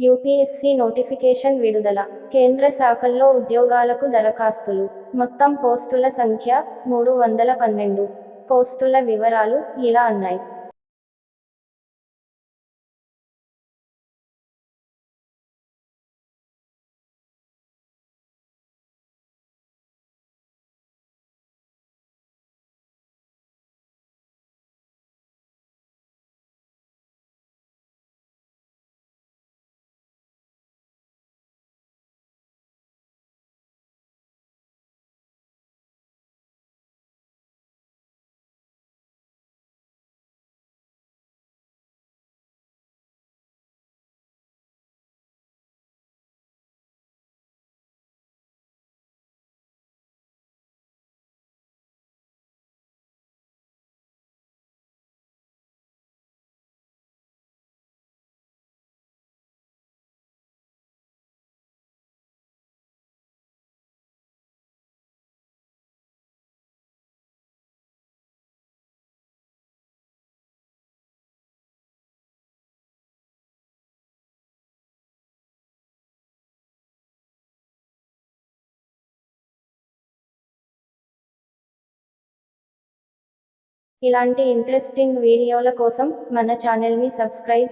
UPSC notification విడుదల. కేంద్ర శాఖల్లో ఉద్యోగాలకు దరఖాస్తులు. మొత్తం పోస్టుల సంఖ్య మూడు వందల పన్నెండు. పోస్టుల వివరాలు ఇలా అన్నాయి. ఇలాంటి ఇంట్రెస్టింగ్ వీడియోల కోసం మన ఛానల్ని సబ్స్క్రైబ్